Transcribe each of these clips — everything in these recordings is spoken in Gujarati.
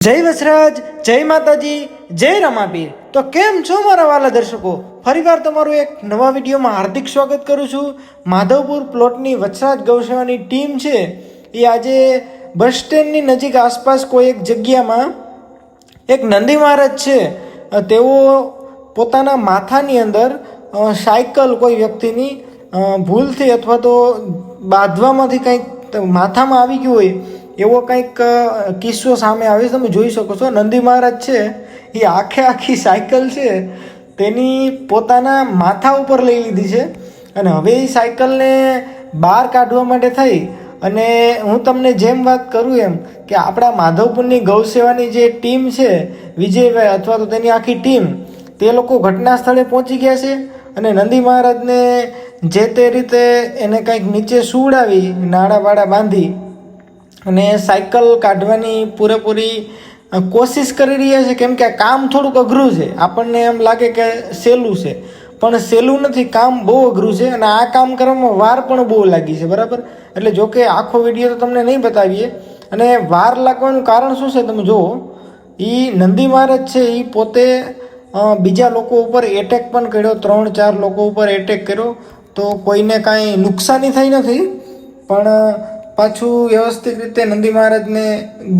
જય વસરાજ, જય માતાજી, જય રમાબીર. તો કેમ છો મારા વાલા દર્શકો? ફરીવાર તમારું એક નવા વિડીયોમાં હાર્દિક સ્વાગત કરું છું. માધવપુર પ્લોટની વસરાજ ગૌસેવાની ટીમ છે. એ આજે બસ સ્ટેન્ડની નજીક આસપાસ કોઈ એક જગ્યામાં એક નંદી મહારાજ છે. તેઓ પોતાના માથાની અંદર સાયકલ કોઈ વ્યક્તિની ભૂલથી અથવા તો બાંધવામાંથી કંઈક માથામાં આવી ગયું હોય એવો કંઈક કિસ્સો સામે આવે છે, તમે જોઈ શકો છો. નંદી મહારાજ છે, એ આખે આખી સાયકલ છે, તેની પોતાના માથા ઉપર લઈ લીધી છે. અને હવે એ સાયકલને બહાર કાઢવા માટે થઈ. અને હું તમને જેમ વાત કરું એમ કે આપણા માધવપુરની ગૌસેવાની જે ટીમ છે, વિજયભાઈ અથવા તો તેની આખી ટીમ, તે લોકો ઘટના સ્થળે પહોંચી ગયા છે. અને નંદી મહારાજને જે તે રીતે એને કંઈક નીચે સુવડાવી બાડા બાંધી અને સાયકલ કાઢવાની પૂરેપૂરી કોશિશ કરી રહ્યા છે. કેમ કે આ કામ થોડુંક અઘરું છે. આપણને એમ લાગે કે સહેલું છે. પણ સહેલું નથી, કામ બહુ અઘરું છે અને આ કામ કરવામાં વાર પણ બહુ લાગી છે, બરાબર? એટલે જો કે આખો વીડિયો તો તમને નહીં બતાવીએ. અને વાર લાગવાનું કારણ શું છે તમે જુઓ એ નંદી મહારાજ છે એ પોતે બીજા લોકો ઉપર એટેક પણ કર્યો. ત્રણ, ચાર લોકો ઉપર એટેક કર્યો. તો કોઈને કાંઈ નુકસાની થઈ નથી. પણ પાછું વ્યવસ્થિત રીતે નંદી મહારાજને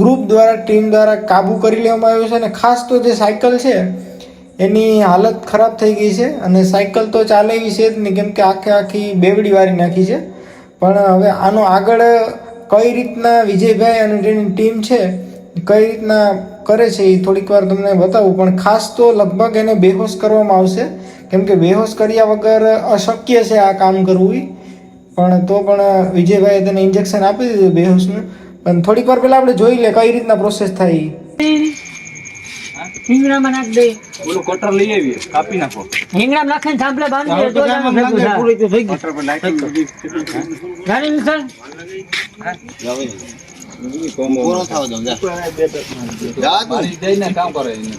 ગ્રુપ દ્વારા ટીમ દ્વારા કાબુ કરી લેવામાં આવ્યો છે અને ખાસ તો જે સાયકલ છે, એની હાલત ખરાબ થઈ ગઈ છે અને સાયકલ તો ચાલે એવી છે જ નહીં, કેમ કે આખે આખી બેવડી વારી નાખી છે પણ હવે આનો આગળ કઈ રીતના વિજયભાઈ અને જેની ટીમ છે, કઈ રીતના કરે છે એ થોડીક વાર તમને બતાવું, પણ ખાસ તો લગભગ એને બેહોશ કરવામાં આવશે કેમ કે બેહોશ કર્યા વગર અશક્ય છે આ કામ કરવું. પણ તો પણ વિજયભાઈએ તેને ઇન્જેક્શન આપી દીધું બેહોશનું. પણ થોડીક વાર પેલા આપણે જોઈ લે કઈ રીતના પ્રોસેસ થાય. હિંગડામાં નાખ દે. ઓલું કટર લઈ આવીએ કાપી નાખો. હિંગડામાં નાખીને થાંભલે બાંધી દે દોરામાં ભેગું થાય. કટર પર નાખી જઈને કામ કરે એને.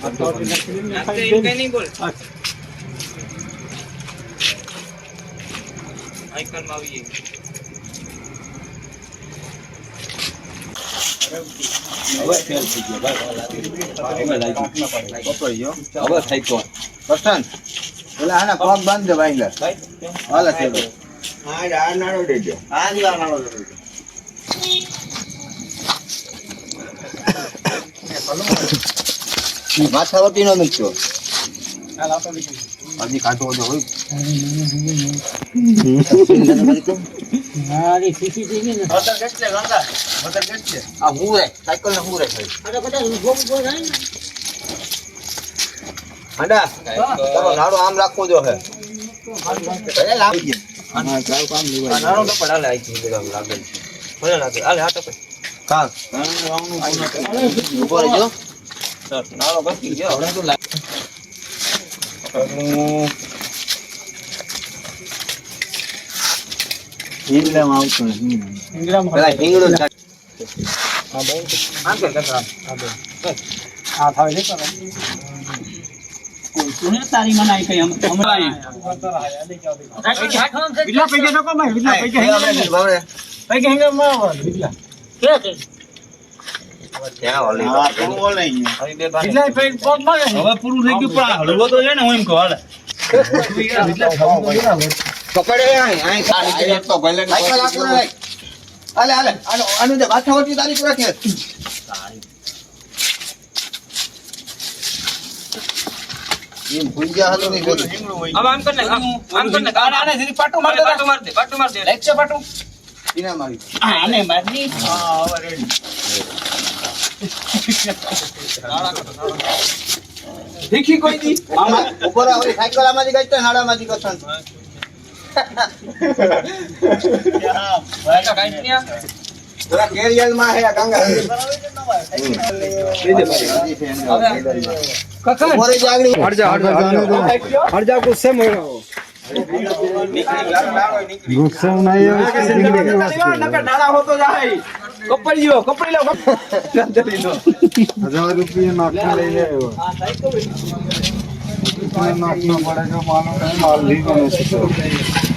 હવે થઈ ગયો. પ્રશાંત ઓલા આના પગ બાંધ દે ભાઈ હાલે છે હા આ નાડો દેજો હા જી આ નાડો દેજો માથાવતી નો મૂકજો હજી કાઢો તો હોય. મારી CCTV ને. આ હું રે સાયકલ ને હું રે ખાલી આ બધા ઊભો ઊભો થાય ને. હંડા તારો નાડો આમ રાખવો જો હે. અરે લાવી. ગયો આ નાડો તો પડા લાઈ છે બધા લાગે ભલે લાગે. આલે આ તો કાં ઊભો રહેજો. નાડો કટી ગયો. હવે તો લાગે હિંગડામાં આવતું નથી. પેલા હિંગડો આમ કર કચરા તારી મનાઈ કઈ હમ- હમણાં વિલા પૈકી નો કમાય વિલા પૈકી ક્યાં છે? હવે પૂરું થઈ ગયું પણ હળવો તો છે ને હું એમ કહું હાલે. પકડે આય આય. ખાલી તો ભલે સાયકલ આપો ને આલે આલે આનો આનો જે માથા તારી પૂરા કે એમ ભૂલ ગયા હતો નહીં બોલું ઈના મારી આને મારી આમાં ઉપર આ ઓલી સાયકલ આમાંથી ગઈ તો નાડામાંથી કસનમાં હે ગંગા. ઉપર જ કપડી લો કપડી લો ચાંદલી લો હજાર રૂપિયા નાખી લઈ આવ્યો નાખનો પડે છે માલ નહીં ગમે છે